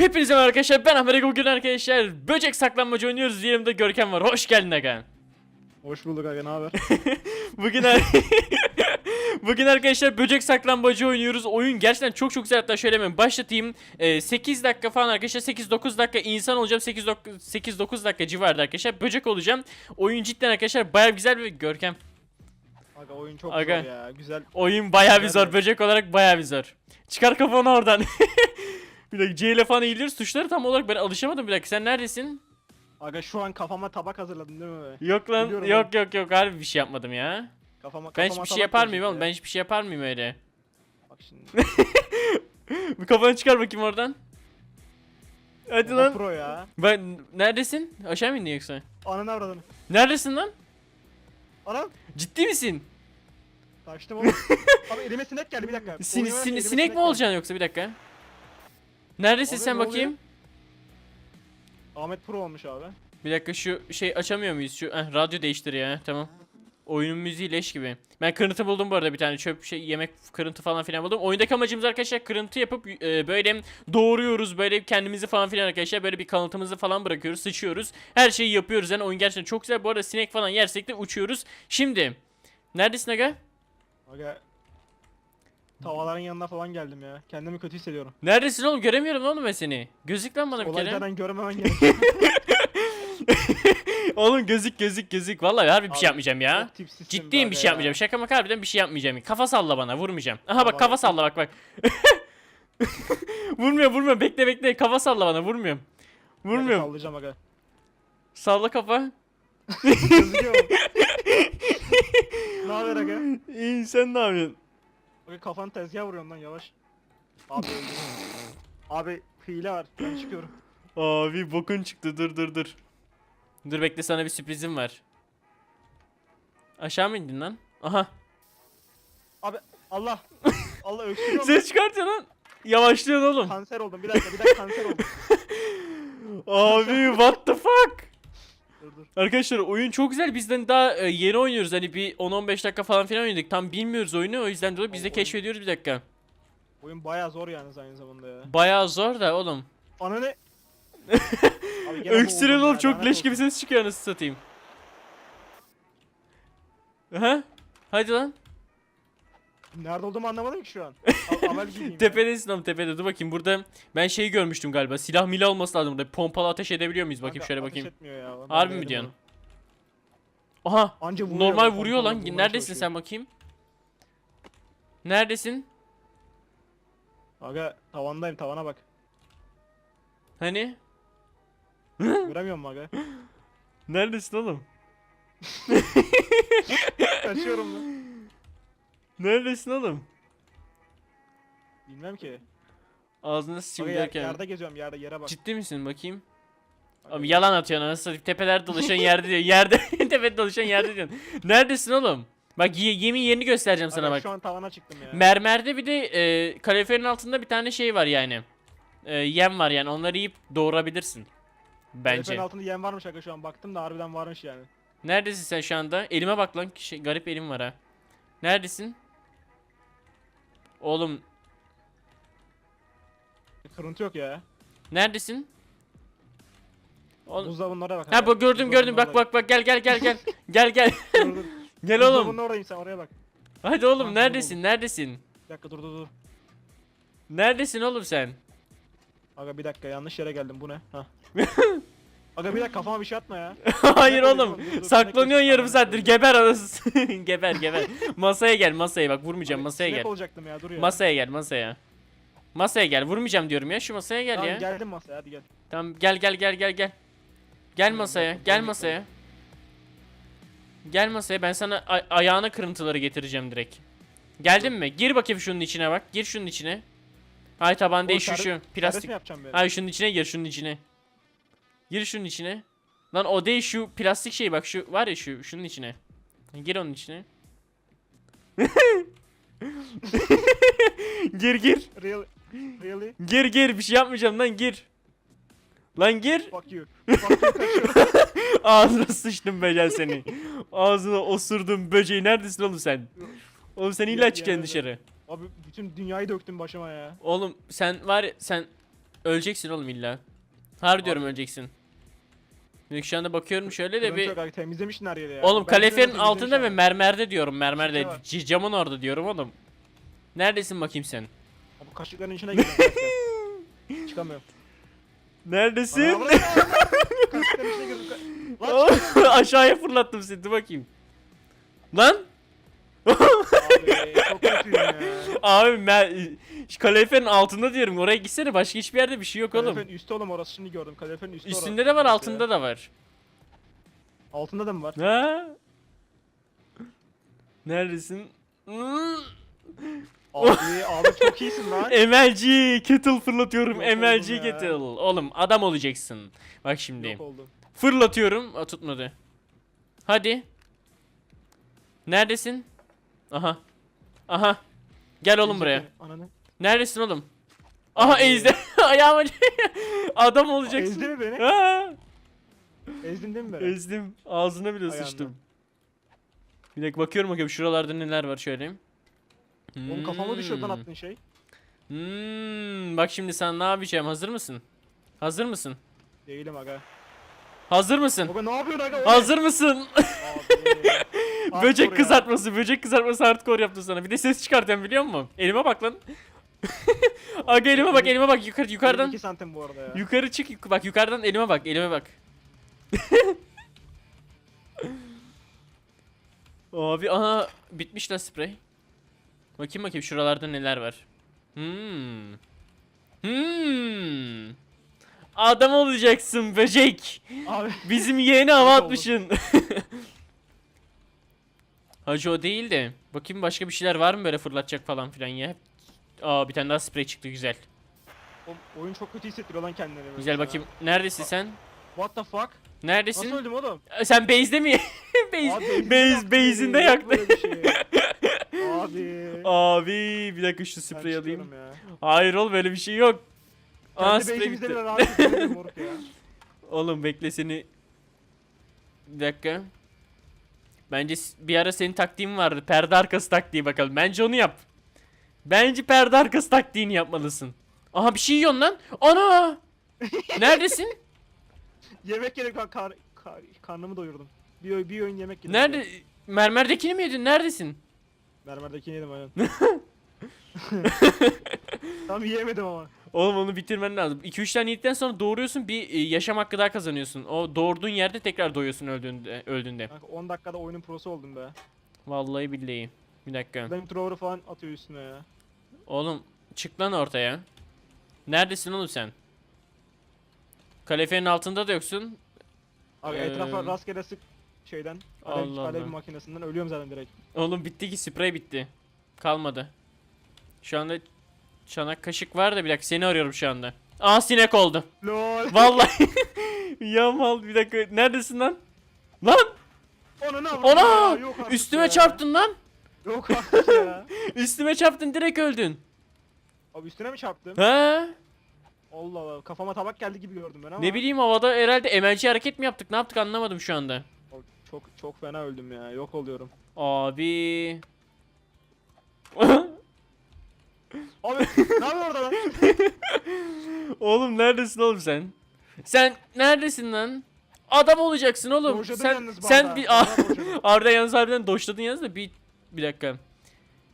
Hepinize merhaba arkadaşlar ben Ahmet bugün arkadaşlar böcek saklanmaca oynuyoruz. Yanımda Görkem var. Hoş geldin Aga. Hoş bulduk aga ne haber? Bugün ar- Bugün arkadaşlar böcek saklambaçı oynuyoruz. Oyun gerçekten çok çok güzel. Hatta şöyle hemen başlatayım. Ee, 8 dakika falan arkadaşlar 8-9 dakika insan olacağım. 8-9 dakika civarında arkadaşlar böcek olacağım. Oyun cidden arkadaşlar baya güzel ve Görkem. Aga oyun çok Aga. zor ya. Güzel. Oyun baya bir zor. böcek olarak baya bir zor. Çıkar kafanı oradan Bir dakika C ile falan eğiliyoruz tuşları tam olarak ben alışamadım bir dakika sen neredesin? Aga şu an kafama tabak hazırladın değil mi? Yok lan Biliyorum yok yok yok harbi bir şey yapmadım ya. Kafama, Ben kafama hiçbir şey yapar mıyım gelecek oğlum? ya. Ben hiçbir şey yapar mıyım öyle? Bak şimdi. Bir kafanı çıkar bakayım oradan. Hadi lan. Pro ya. Ben neredesin? Aşağı mı indin yoksa? Ananı avradını. Neredesin lan? Anam. Ciddi misin? Kaçtım oğlum. Abi elime sinek geldi bir dakika. Sin- sin- elime sinek mi olacaksın yoksa bir dakika? Neredesin Abi sen ne bakayım? Ahmet Pro olmuş abi. Bir dakika şu şey açamıyor muyuz? Şu eh, radyo değiştir ya. Tamam. Oyunun müziği leş gibi. Ben kırıntı buldum bu arada bir tane çöp şey yemek kırıntı falan filan buldum. Oyundaki amacımız arkadaşlar kırıntı yapıp e, böyle doğuruyoruz böyle kendimizi falan filan arkadaşlar böyle bir kanıtımızı falan bırakıyoruz sıçıyoruz. Her şeyi yapıyoruz yani oyun gerçekten çok güzel. Bu arada sinek falan yersek de uçuyoruz. Şimdi neredesin aga? Aga. Tavalar'ın yanına falan geldim ya. Kendimi kötü hissediyorum. Neredesin oğlum göremiyorum oğlum ben seni. Gözük lan bana bir kere. Olaylardan görmemen gerekiyor. Oğlum gözük gözük gözük. Vallahi harbi bir şey yapmayacağım ya. Çok tipsizsin Ciddiyim bir böyle şey ya. yapmayacağım. Şaka maka harbiden bir şey yapmayacağım. Kafa salla bana vurmayacağım. Aha bak Tamam. kafa salla bak bak. vurmuyor vurmuyor bekle bekle kafa salla bana vurmuyorum. Aga, Vurmuyorum. Sallayacağım aga. Salla kafa. Gözüküyor mu? ne haber aga? İyi sen ne yapıyorsun? Aga kafanı tezgaha vuruyorsun lan yavaş. Abi öldüm. Abi hile var. Ben çıkıyorum. Abi bokun çıktı dur dur dur. Dur bekle sana bir sürprizim var. Aşağı mı indin lan? Aha. Abi Allah. Allah öksürüyorum. Ses çıkartıyor lan. Yavaşlıyorsun oğlum. kanser oldum. Bir dakika bir dakika kanser oldum. Abi what the fuck? Dur dur. Arkadaşlar oyun çok güzel. Bizden daha e, yeni oynuyoruz. Hani bir 10-15 dakika falan filan oynadık. Tam bilmiyoruz oyunu. O yüzden dolayı biz de Oyun- keşfediyoruz bir dakika. Oyun bayağı zor yalnız aynı zamanda ya. Bayağı zor da oğlum. Ananı. Abi gene Öksürün boğuldum oğlum ya, çok lanet leş gibi ses çıkıyor anasını satayım. Aha. Hadi lan. Nerede olduğumu anlamadım ki şu an. Gideyim ya. Tepedesin oğlum tepede. Dur bakayım burada ben şeyi görmüştüm galiba. Silah mila olması lazım burada. Pompalı ateş edebiliyor muyuz? Bakayım Kanka, şöyle ateş bakayım. etmiyor ya. Ben Harbi mi denedim diyorsun? onu. Aha. Anca vuruyor Normal vuruyor pompalı lan. vurmaya Neredesin çalışıyor. sen bakayım? Neredesin? Aga tavandayım tavana bak. Hani? Göremiyorum aga. Neredesin oğlum? Kaçıyorum lan. Neredesin oğlum? Bilmem ki. Ağzına Aga yer- yerde geziyorum yerde yere bak. Ciddi misin bakayım? Abi yalan atıyorsun anasını satayım. Tepelerde dolaşan yerde diyor. Yerde tepede dolaşan yerde diyorsun. Neredesin oğlum? Bak ye- yemin yerini göstereceğim sana aga, bak. Şu an tavana çıktım ya. Mermerde bir de e, kaloriferin altında bir tane şey var yani. E, yem var yani onları yiyip doğurabilirsin. Bence. Telefonun altında yem varmış aga şu an baktım da harbiden varmış yani. Neredesin sen şu anda? Elime bak lan. Şey, garip elim var ha. Neredesin? Oğlum Kırıntı yok ya. neredesin? Oğlum. Buzdolabının oraya bak. Ha bu gördüm gördüm bak bak bak gel gel gel gel. gel gel. Dur, dur. gel oğlum. Buzdolabının oradayım sen oraya bak. Hadi oğlum neredesin? Neredesin? Bir dakika dur dur dur. Neredesin oğlum sen? Aga bir dakika yanlış yere geldim bu ne? Ha. Aga bir dakika kafama bir şey atma ya. Hayır oğlum. Saklanıyorsun yarım saattir. Geber anasını. geber geber. Masaya gel masaya bak vurmayacağım masaya gel. olacaktım ya dur ya. Masaya gel masaya. Masaya gel vurmayacağım diyorum ya şu masaya gel Tamam ya. geldim masaya hadi gel. Tamam gel gel gel gel gel. Gel Tamam, masaya gel tamam, masaya. Gel masaya ben sana ay- ayağına kırıntıları getireceğim direkt. Geldin mi? Gir bakayım şunun içine bak. Gir şunun içine. Ay taban değil şu şu plastik. mi yapacağım böyle? Ay şunun içine gir şunun içine. Gir şunun içine. Lan o değil şu plastik şey bak şu var ya şu şunun içine. Gir onun içine. gir gir. Really? Really? Gir gir bir şey yapmayacağım lan gir. Lan gir. Fuck you. Fuck you. Ağzına sıçtım becel seni. Ağzına osurdum böceği neredesin oğlum sen? Oğlum sen illa çıkacaksın dışarı. Abi bütün dünyayı döktün başıma ya. Oğlum sen var ya sen Öleceksin oğlum illa. Har diyorum öleceksin. Şu anda bakıyorum şöyle de bir... abi, temizlemişsin her yeri ya. Oğlum Ben kaleferin temizlemişim altında şu ve mermerde diyorum mermerde. C- camın orada diyorum oğlum. Neredesin bakayım sen? Abi kaşıkların içine girdim. Çıkamıyorum. Neredesin? Bana bırak ya, Kaşıkların içine girdim. Lan Aşağıya fırlattım seni dur bakayım. Lan! Abi çok kötüyüm ya. Abi mer- şu altında diyorum oraya gitsene başka hiçbir yerde bir şey yok oğlum. Kaleferin üstü oğlum orası şimdi gördüm. Kaleferin üstü orası. Üstünde de var Orası altında da var. Altında da mı var? Ha? Neredesin? Abi abi çok iyisin lan. MLG kettle fırlatıyorum. Yok MLG oldum ya. kettle. Oğlum adam olacaksın. Bak şimdi. Yok oldum. Fırlatıyorum. Aa, tutmadı. Hadi. Neredesin? Aha. Aha. Gel oğlum buraya. Ananı. Neredesin oğlum? Aha ezdi. Ayağıma Adam olacaksın. Ezdi mi beni? Ha, Ezdin değil mi beni? ezdim. Ağzına bile Ayağından. sıçtım. Bir dakika bakıyorum bakayım şuralarda neler var şöyle. Oğlum kafama düşüyor lan Hmm. attığın şey. Hmm, bak şimdi sen ne yapacağım? Hazır mısın? Hazır mısın? Değilim aga. Hazır mısın? Baba ne yapıyorsun aga? O ne? Hazır mısın? Abi. böcek Hardcore ya. kızartması, böcek kızartması hardcore yaptım sana. Bir de ses çıkartıyorum biliyor musun? Elime bak lan. Aga elime bak, elime bak. Yukarı yukarıdan 22 santim bu arada ya. yukarı çık. yuk- Bak yukarıdan elime bak, elime bak. Abi aha bitmiş lan sprey. Bakayım bakayım şuralarda neler var. Hmm. Hmm. Adam olacaksın böcek. Abi Bizim yeğeni hava Hacı atmışsın. Hacı o değil de. Bakayım başka bir şeyler var mı böyle fırlatacak falan filan ya. Aa bir tane daha sprey çıktı güzel. o- oyun çok kötü hissettiriyor lan kendini. böyle Güzel ya. bakayım. Neredesin sen? What the fuck? Nasıl Neredesin? öldüm oğlum? Ee, Sen base'de mi? base, Abi base, yaktı base'inde beni, yok yaktı. böyle bir şey. Abi. Abi bir dakika şu Ben spreyi alayım. çıkıyorum ya. Hayır oğlum böyle bir şey yok. Aa ediyorum moruk ya. Oğlum bekle seni. Bir dakika. Bence bir ara senin taktiğin vardı. Perde arkası taktiği bakalım. Bence onu yap. Bence perde arkası taktiğini yapmalısın. Aha bir şey yiyorsun lan. Ana! Neredesin? Yemek yedim kar, kar, kar- karnımı doyurdum. Bir, bir öğün yemek yedim. Nerede? Mermerdekini mi yedin? Neredesin? Mermerdekini yedim aynen. Tam yiyemedim ama. Oğlum onu bitirmen lazım. 2-3 tane yedikten sonra doğuruyorsun bir e, yaşam hakkı daha kazanıyorsun. O doğurduğun yerde tekrar doyuyorsun öldüğünde. öldüğünde. Kanka 10 dakikada oyunun prosu oldum be. Vallahi billahi. Bir dakika. Benim thrower'ı falan atıyor üstüne ya. Oğlum çık lan ortaya. Neredesin oğlum sen? Kaleferin altında da yoksun. Abi Ee, etrafa rastgele sık şeyden. Alev, Allah alev Allah. makinesinden ölüyorum zaten direkt. Oğlum bitti ki sprey bitti. Kalmadı. Şu anda çanak kaşık var da bir dakika seni arıyorum şu anda. Aa sinek oldu. LOL. Vallahi. ya mal bir dakika. Neredesin lan? Lan Onu ne Ona! Üstüme ya. çarptın lan. Yok artık ya. Üstüme çarptın direkt öldün. Abi üstüne mi çarptım? Ha? Allah Allah kafama tabak geldi gibi gördüm ben ama. Ne bileyim havada herhalde MLG hareket mi yaptık? Ne yaptık anlamadım şu anda. Çok çok fena öldüm ya. Yok oluyorum. Abi. Abi ne yapıyor orada lan? oğlum neredesin oğlum sen? Sen neredesin lan? Adam olacaksın oğlum. Boşadım sen yalnız sen bardağı, bir. Arda yalnız harbiden doşladın yalnız da bir bir dakika.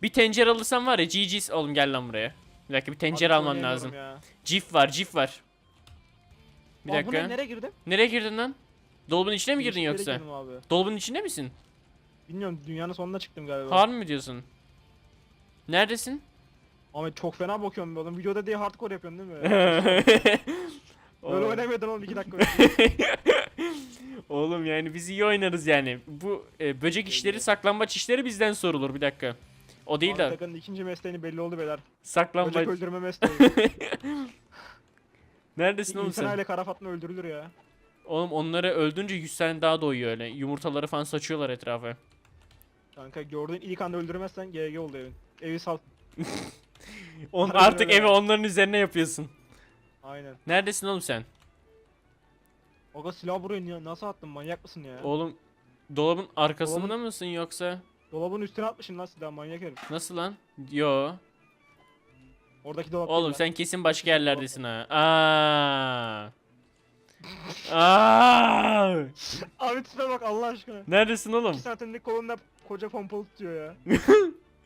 Bir tencere alırsan var ya GG's oğlum gel lan buraya. Bir dakika bir tencere Abi alman oynayamıyorum lazım. Ya. Cif var, cif var. Bir Aa, bu dakika. ne, nereye girdim? Nereye girdin lan? Dolabın içine mi girdin yere yoksa? girdim Abi. Dolabın içinde misin? Bilmiyorum dünyanın sonuna çıktım galiba. Harbi mi diyorsun? Neredesin? Ahmet çok fena bakıyorum oğlum. Videoda diye hardcore yapıyorsun değil mi? Böyle Oğlum. oynamıyordun oğlum 2 dakika önce. Oğlum yani biz iyi oynarız yani. Bu e, böcek işleri, saklambaç işleri bizden sorulur bir dakika. O değil de Atakan'ın ikinci mesleğini belli oldu beyler. Böcek saklambaç. öldürme mesleği. Neredesin oğlum İnsan sen? öyle kara fatma öldürülür ya. Oğlum onları öldürünce 100 tane daha doyuyor öyle. Yumurtaları falan saçıyorlar etrafa. Kanka gördüğün ilk anda öldürmezsen GG oldu evin. Evi sal. On, artık öyle. evi onların üzerine yapıyorsun. Aynen. Neredesin oğlum sen? Aga silah buraya niye- nasıl attın manyak mısın ya? Oğlum dolabın arkasında Dolabın- mısın yoksa? Dolabın üstüne atmışsın lan silah manyak herif. Nasıl lan? Yo. Oradaki dolap Oğlum değil sen kesin başka yerlerdesin ha. Aa. Aa. lan. Abi tipe bak Allah aşkına. Neredesin oğlum? 2 santimlik kolunda koca pompalı tutuyor ya.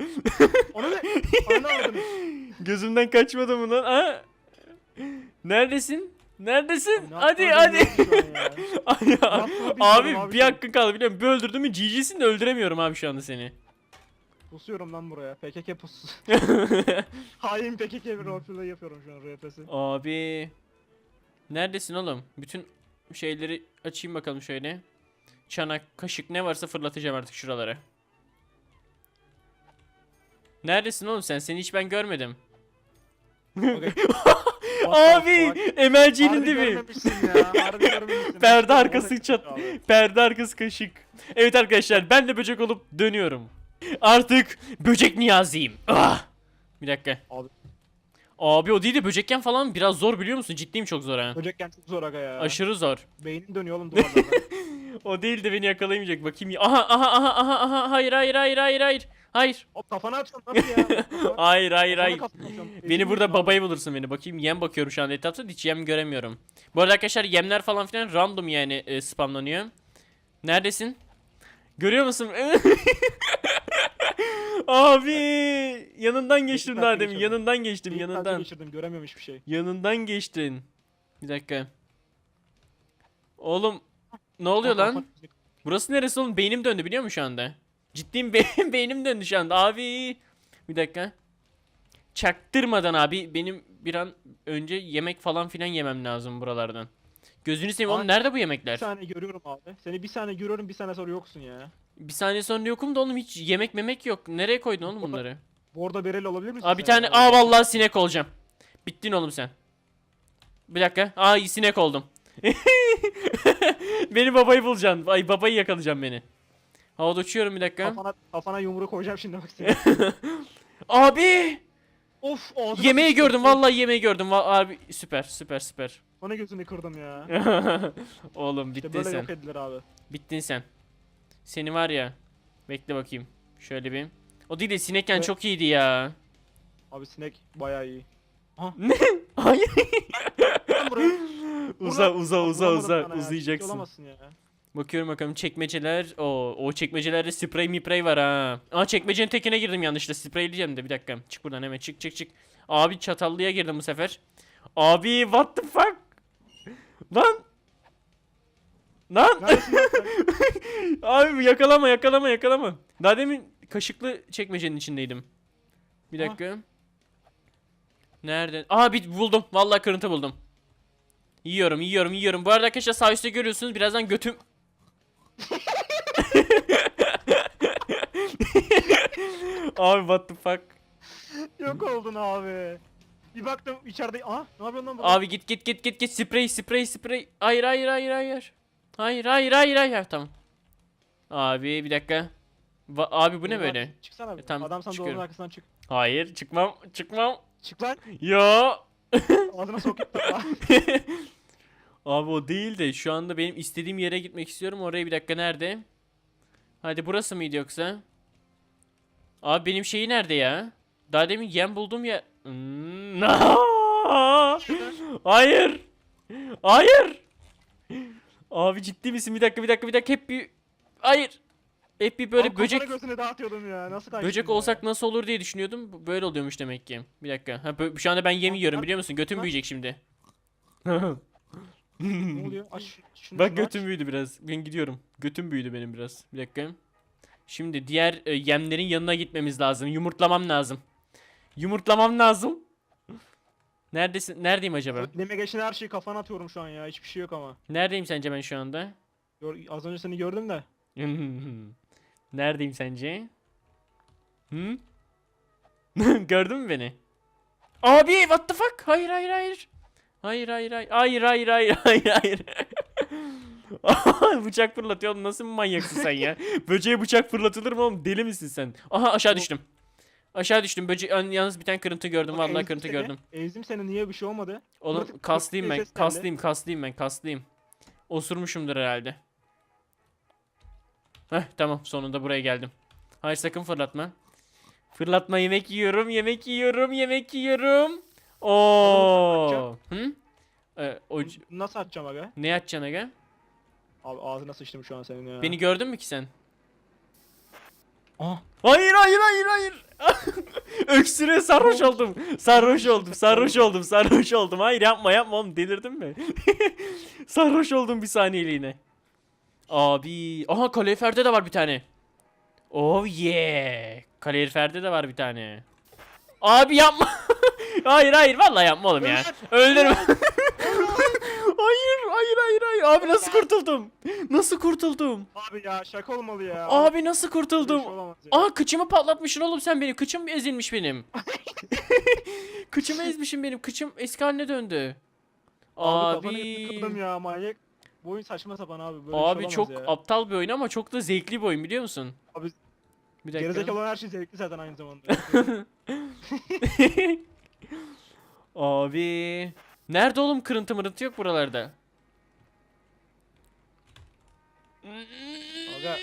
Onu ne? Gözümden kaçmadı mı lan? Ha? Neredesin? Neredesin? Ne hadi hadi. ya. Abi, abi bir hakkın kaldı biliyor musun? Bir öldürdüm mü GG'sin de öldüremiyorum abi şu anda seni. Pusuyorum lan buraya. PKK pus. Hain PKK bir roleplay yapıyorum şu an RP'si. abi. Neredesin oğlum? Bütün şeyleri açayım bakalım şöyle. Çanak, kaşık ne varsa fırlatacağım artık şuralara. Neredesin oğlum sen? Seni hiç ben görmedim. Okay. Abi Harbi dibi. Perde arkası çat. Perde arkası kaşık. Evet arkadaşlar ben de böcek olup dönüyorum. Artık böcek niyaziyim. Ah! Bir dakika. Abi. Abi o değil de böcekken falan biraz zor biliyor musun? Ciddiyim çok zor ha. Böcekken çok zor aga ya. Aşırı zor. Beynin dönüyor oğlum duvarlarda. O değil de beni yakalayamayacak bakayım. Aha aha aha aha aha hayır hayır hayır hayır hayır. Hayır. Hop kafana atacaksın nasıl ya? Hayır hayır Kafana hayır. Beni burada babayı bulursun beni. Bakayım yem bakıyorum şu anda etrafta hiç yem göremiyorum. Bu arada arkadaşlar yemler falan filan random yani e, spamlanıyor. Neredesin? Görüyor musun? Abi yanından geçtim dikkatli daha demin. Yanından geçtim Bir saat yanından. geçirdim göremiyorum hiçbir şey. Yanından geçtin. Bir dakika. Oğlum ne oluyor lan? Burası neresi oğlum? Beynim döndü biliyor musun şu anda? Ciddiyim benim beynim döndü şu anda abi. Bir dakika. Çaktırmadan abi benim bir an önce yemek falan filan yemem lazım buralardan. Gözünü seveyim oğlum nerede bu Bir yemekler? saniye görüyorum abi. Seni bir saniye görüyorum bir saniye sonra yoksun ya. Bir saniye sonra yokum da oğlum hiç yemek memek yok. Nereye koydun oğlum bunları? Bordo bereli olabilir misin? Aa bir sen tane ya? aa vallahi sinek olacağım. Bittin oğlum sen. Bir dakika. Aa sinek oldum. beni babayı bulacaksın. Ay babayı yakalayacaksın beni. Havada uçuyorum bir dakika. Kafana, kafana yumruğu koyacağım şimdi bak seni. Abi! of ağzına Yemeği sıçtım. gördüm vallahi yemeği gördüm. Va- abi süper süper süper. Bana gözünü kırdım ya. Oğlum İşte bittin böyle sen. yok edilir abi. Bittin sen. Seni var ya. Bekle bakayım. Şöyle bir. O değil de sinekken Ve- çok iyiydi ya. Abi sinek bayağı iyi. Hayır. Lan buraya. uza uza uza Vuramadım uza sana. Olamazsın ya. Bakıyorum bakalım çekmeceler. O o çekmecelerde sprey miprey var ha. Aa çekmecenin tekine girdim yanlışlıkla. Spreyleyeceğim de bir dakika. Çık buradan hemen çık çık çık. Abi çatallıya girdim bu sefer. Abi what the fuck? Lan. Lan. Abi yakalama yakalama yakalama. Daha demin kaşıklı çekmecenin içindeydim. Bir Ah. dakika. Nerede? Aa bir buldum. Vallahi kırıntı buldum. Yiyorum yiyorum yiyorum. Bu arada arkadaşlar sağ üstte görüyorsunuz birazdan götüm Abi what the fuck? Yok oldun abi. Bir baktım içeride. Aa ne yapıyorsun lan burada? Abi git git git git git sprey sprey sprey. Hayır hayır hayır hayır. Hayır hayır hayır hayır tamam. Abi bir dakika. Va- abi bu ne Dur, böyle? Çıksana bir. E, tamam, Adam sen çıkıyorum. dolabın arkasından çık. Hayır çıkmam çıkmam. Çık lan. Yo. Ağzına sok. Abi o değil de şu anda benim istediğim yere gitmek istiyorum. Oraya bir dakika nerede? Hadi burası mıydı yoksa? Abi benim şeyi nerede ya? Daha demin yem buldum ya. Hmm, Hayır. Hayır. Abi ciddi misin? Bir dakika bir dakika bir dakika hep bir Hayır. Hep bir böyle Abi böcek gözüne dağıtıyordum ya. Nasıl kaçtın böcek ya? olsak nasıl olur diye düşünüyordum. Böyle oluyormuş demek ki. Bir dakika. Ha bö- şu anda ben yem yiyorum biliyor musun? Götüm büyüyecek şimdi. Ne oluyor? Aç şunu Bak götüm büyüdü biraz. Ben gidiyorum. Götüm büyüdü benim biraz. Bir dakika. Şimdi diğer e, yemlerin yanına gitmemiz lazım. Yumurtlamam lazım. Yumurtlamam lazım. Neredesin? Neredeyim acaba? Önüme geçen her şeyi kafana atıyorum şu an ya. Hiçbir şey yok ama. Neredeyim sence ben şu anda? Gör- az önce seni gördüm de. Neredeyim sence? Hı? Gördün mü beni? Abi what the fuck? Hayır hayır hayır. Hayır hayır hayır. Hayır hayır hayır hayır hayır. bıçak fırlatıyor oğlum nasıl bir manyaksın sen ya? Böceğe bıçak fırlatılır mı oğlum? Deli misin sen? Aha aşağı düştüm. Aşağı düştüm. Böce Ön- yalnız bir tane kırıntı gördüm. Bak, Vallahi ezdim kırıntı seni. gördüm. Ezdim seni niye bir şey olmadı? Oğlum Fırtık- kaslıyım ben. ses geldi. Kaslıyım, kaslıyım ben, kaslıyım. Osurmuşumdur herhalde. Heh tamam sonunda buraya geldim. Hayır sakın fırlatma. Fırlatma yemek yiyorum, yemek yiyorum, yemek yiyorum. Oo. Hı? Ee, o Nasıl atacağım aga? ne atacaksın aga? Abi ağzına sıçtım şu an senin ya. Beni gördün mü ki sen? Ah. Hayır hayır hayır hayır. Öksüre sarhoş oldum. Sarhoş oldum. Sarhoş oldum. Sarhoş oldum. Hayır yapma yapma oğlum delirdin mi? sarhoş oldum bir saniyeliğine. Abi. Aha kaloriferde de var bir tane. Oh yeah. Kaloriferde de var bir tane. Abi yapma. hayır hayır vallahi yapma oğlum ya. Öldürme. hayır hayır hayır hayır. Abi nasıl kurtuldum? Nasıl kurtuldum? Abi ya şaka olmalı ya. Abi nasıl Böyle bir kurtuldum? şey olamaz ya. Aa kıçımı patlatmışsın oğlum sen benim. Kıçım ezilmiş benim. kıçımı ezmişim benim. Kıçım eski haline döndü. Abi, Abi. ya manyak. Bu oyun saçma sapan abi. Böyle Abi bir şey çok olamaz ya. aptal bir oyun ama çok da zevkli bir oyun biliyor musun? Abi, bir dakika. Gerizekalı olan her şey zevkli zaten aynı zamanda. Abi. Nerede oğlum kırıntı mırıntı yok buralarda. Aga.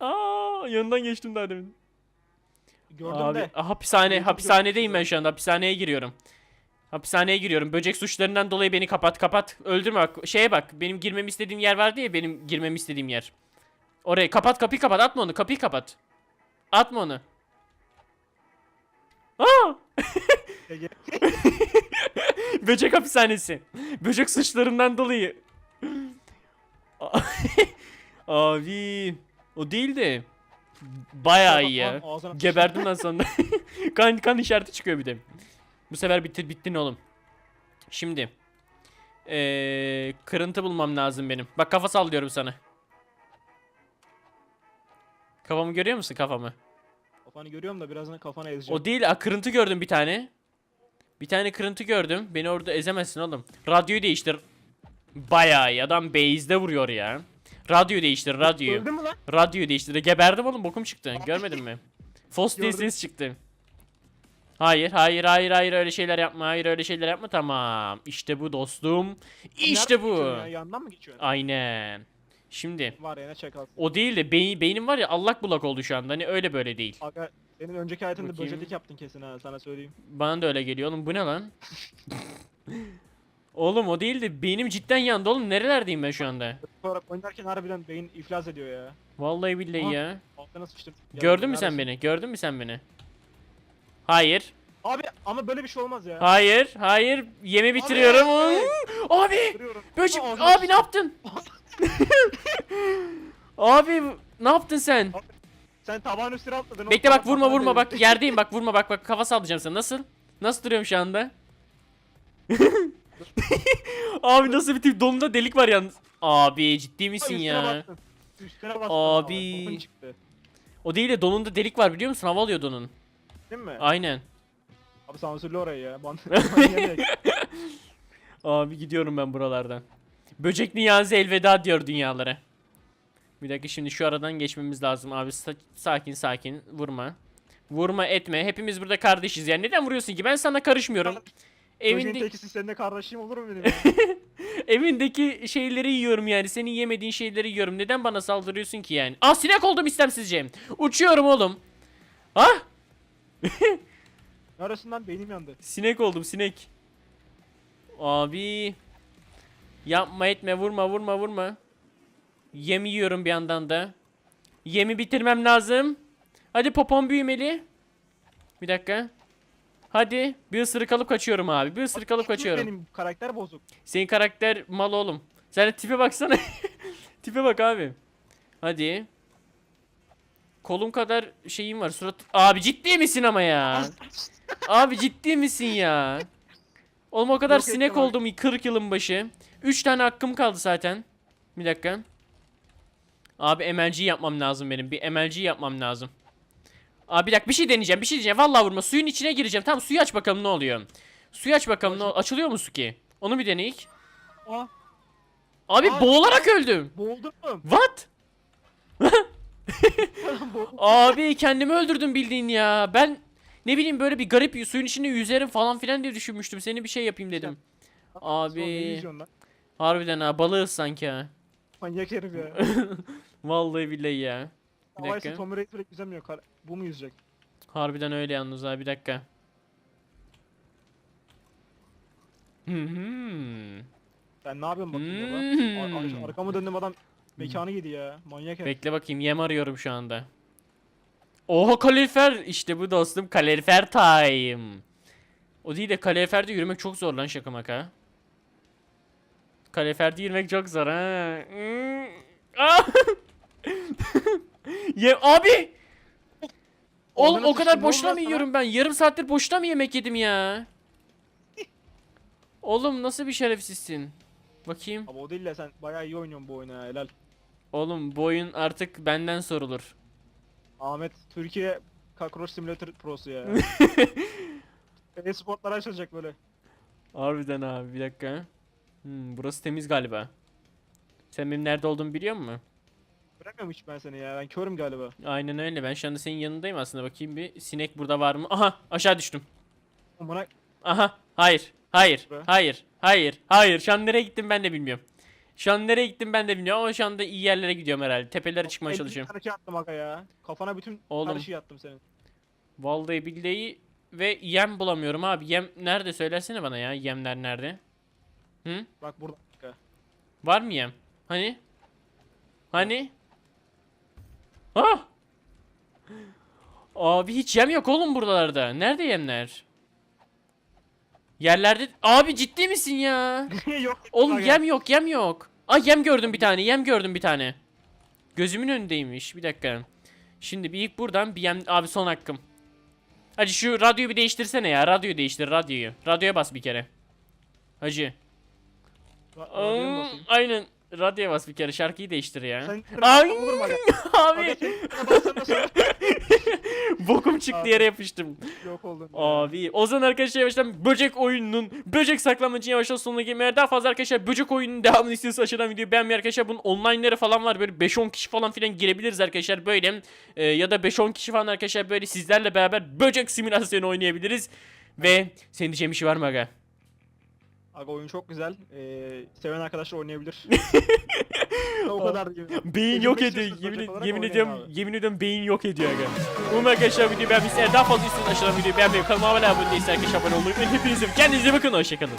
Aa yanından geçtim daha demin. Gördüm Abi de. hapishane Gördüm, hapishanedeyim ben şu anda. Hapishaneye giriyorum. Hapishaneye giriyorum. Böcek suçlarından dolayı beni kapat kapat. Öldürme bak. Şeye bak. Benim girmemi istediğim yer vardı ya benim girmemi istediğim yer. Orayı kapat kapıyı kapat. Atma onu. Kapıyı kapat. Atma onu. Aa! Ege. Böcek hapishanesi. Böcek suçlarından dolayı. Abi o değil de bayağı iyi ya. Geberdim lan sonunda. kan kan işareti çıkıyor bir de. Bu sefer bitir bittin oğlum. Şimdi ee, kırıntı bulmam lazım benim. Bak kafa sallıyorum sana. Kafamı görüyor musun kafamı? Kafanı görüyorum da birazdan kafana ezeceğim. O değil, a, kırıntı gördüm bir tane. Bir tane kırıntı gördüm. Beni orada ezemezsin oğlum. Radyoyu değiştir. Bayağı iyi. Adam base'de vuruyor ya. Radyo değiştir, radyoyu. Öldün mü lan? Radyoyu değiştir. Geberdim oğlum, bokum çıktı. Görmedin mi? Fos diye Gördüm. ses çıktı. Hayır, hayır, hayır, hayır öyle şeyler yapma. Hayır öyle şeyler yapma. Tamam. İşte bu dostum. İşte Nereden bu. geçiyorsun Ya? Yandan mı geçiyorsun? Aynen. Şimdi Var ya ne çakalsın. o değil de beyin, beynim var ya allak bullak oldu şu anda. Hani öyle böyle değil. Aga senin önceki hayatında Bakayım. böceklik yaptın kesin ha sana söyleyeyim. Bana da öyle geliyor oğlum bu ne lan? oğlum o değil de beynim cidden yandı oğlum nerelerdeyim ben şu anda? Sonra oynarken harbiden beyin iflas ediyor ya. Vallahi billahi Aha. ya. Altına sıçtım. Ya, Gördün mü sen neredesin? beni? Gördün mü sen beni? Hayır. Abi ama böyle bir şey olmaz ya. Hayır. Hayır. Yemi bitiriyorum. Abi. Abi. Duruyorum. Böcek. Abi ne yaptın? Abi ne yaptın sen? Sen tabağın üstüne atladın. o Bekle bak vurma vurma bak yerdeyim bak vurma bak bak kafa sallayacağım sana. Nasıl? Nasıl duruyorum şu anda? Abi nasıl bir tip donunda delik var yalnız. Abi ciddi misin üstüne ya? bastın. Üstüne bastın. Abi. Çıktı. O değil de donunda delik var biliyor musun? Hava alıyor donun. Değil mi? Aynen. Abi sansürlü orayı ya. Ban- Manyak. Abi gidiyorum ben buralardan. Böcek Niyazi elveda diyor dünyalara. Bir dakika şimdi şu aradan geçmemiz lazım abi. Sa- sakin sakin vurma. Vurma etme. Hepimiz burada kardeşiz yani. Neden vuruyorsun ki? Ben sana karışmıyorum. Evinde, tekisi seninle kardeşim olur mu benim ya? evindeki şeyleri yiyorum yani. Senin yemediğin şeyleri yiyorum. Neden bana saldırıyorsun ki yani? Ah sinek oldum istemsizce. Uçuyorum oğlum. Ha? Neresinden beynim yandı. Sinek oldum sinek. Abi. Yapma etme vurma vurma vurma. Yem yiyorum bir yandan da. Yemi bitirmem lazım. Hadi popom büyümeli. Bir dakika. Hadi. Bir ısırık alıp kaçıyorum abi. Bir ısırık alıp kaçıyorum. Benim karakter bozuk. Senin karakter mal oğlum. Sen de tipe baksana. tipe bak abi. Hadi. Kolum kadar şeyim var. Surat... Abi ciddi misin ama ya? Abi ciddi misin ya? Oğlum o kadar Yok sinek oldum 40 yılın başı. 3 tane hakkım kaldı zaten. Bir dakika. Abi MLG yapmam lazım benim. Bir MLG yapmam lazım. Abi bir dakika bir şey deneyeceğim. Bir şey diyeceğim. Vallahi vurma. Suyun içine gireceğim. Tamam suyu aç bakalım ne oluyor. Suyu aç bakalım ne Açılıyor mu su ki? Onu bir deneyik. Aa, Abi Aa, boğularak öldüm. boğuldun mu? What? Abi kendimi öldürdüm bildiğin ya. Ben ne bileyim böyle bir garip suyun içinde yüzerim falan filan diye düşünmüştüm. Seni bir şey yapayım dedim. Abi. Lan? Harbiden ha balığız sanki ha. Manyak herif ya. Vallahi billahi ya. Bir Havaysa dakika. Tommy Raider yüzemiyor. Kar- Bu mu yüzecek? Harbiden öyle yalnız ha bir dakika. Hı hı. Ben ne yapıyorum bakayım? Hmm. Ar- ar- arkamı döndüm adam mekanı yedi ya. Manyak herif. Bekle bakayım yem arıyorum şu anda. Oha kalorifer işte bu dostum kalorifer time. O değil de kaloriferde yürümek çok zor lan şaka maka. Kaloriferde yürümek çok zor ha. Hmm. Ye abi. Oğlum o kadar boşuna mı yiyorum ben? Yarım saattir boşuna mı yemek yedim ya? Oğlum nasıl bir şerefsizsin? Bakayım. Ama o değil de sen bayağı iyi oynuyorsun bu oyunu ya helal. Oğlum bu oyun artık benden sorulur. Ahmet Türkiye Kakroş Simulator Pro'su ya. E-sportlar açılacak böyle. Harbiden abi bir dakika. Hmm, burası temiz galiba. Sen benim nerede olduğumu biliyor musun? Bırakmıyorum hiç ben seni ya. Ben körüm galiba. Aynen öyle. Ben şu anda senin yanındayım aslında. Bakayım bir sinek burada var mı? Aha aşağı düştüm. Bana Aha hayır. Hayır. Be. Hayır. Hayır. Hayır. Şu an nereye gittim ben de bilmiyorum. Şu an nereye gittim ben de bilmiyorum ama şu anda iyi yerlere gidiyorum herhalde. Tepelere çıkmaya çalışıyorum. Şey attım aga ya. Kafana bütün Oğlum. her şeyi attım senin. Vallahi billahi ve yem bulamıyorum abi. Yem nerede söylesene bana ya. Yemler nerede? Hı? Bak burada. Var mı yem? Hani? Hani? Ah! Abi hiç yem yok oğlum buralarda. Nerede yemler? Yerlerde... Abi ciddi misin ya? Yok. Oğlum yem yok yem yok. Ay yem gördüm bir tane yem gördüm bir tane. Gözümün önündeymiş bir dakika. Şimdi bir ilk buradan bir yem... Abi son hakkım. Hacı şu radyoyu bir değiştirsene ya. Radyoyu değiştir radyoyu. Radyoya bas bir kere. Hacı. Ra- radyoya mı basayım? Aynen. Radyoya bas bir kere. Şarkıyı değiştir ya. Sen Ay! Abi sonra. bokum çıktı yere yapıştım. Yok oldun. ya. Abi o zaman arkadaşlar yavaştan böcek oyununun böcek saklamacı yavaştan sonuna gelmeye daha fazla arkadaşlar böcek oyunun devamını istiyorsanız aşağıdan videoyu beğenmeyi arkadaşlar bunun online'ları falan var böyle 5-10 kişi falan filan girebiliriz arkadaşlar böyle Ee, ya da 5-10 kişi falan arkadaşlar böyle sizlerle beraber böcek simülasyonu oynayabiliriz ve senin diyeceğin bir şey var mı aga? Aga oyun çok güzel. Ee, seven arkadaşlar oynayabilir. o kadar diyeyim. Beyin yok ediyor. Yemin, yemin ediyorum, yemin ediyorum beyin yok ediyor aga. Umarım arkadaşlar videoyu beğenmişsiniz. Daha fazla istiyorsanız aşağıdan videoyu beğenmeyi, kanalıma abone abone değilseniz arkadaşlar abone olmayı unutmayın. Hepinize kendinize bakın. Hoşçakalın.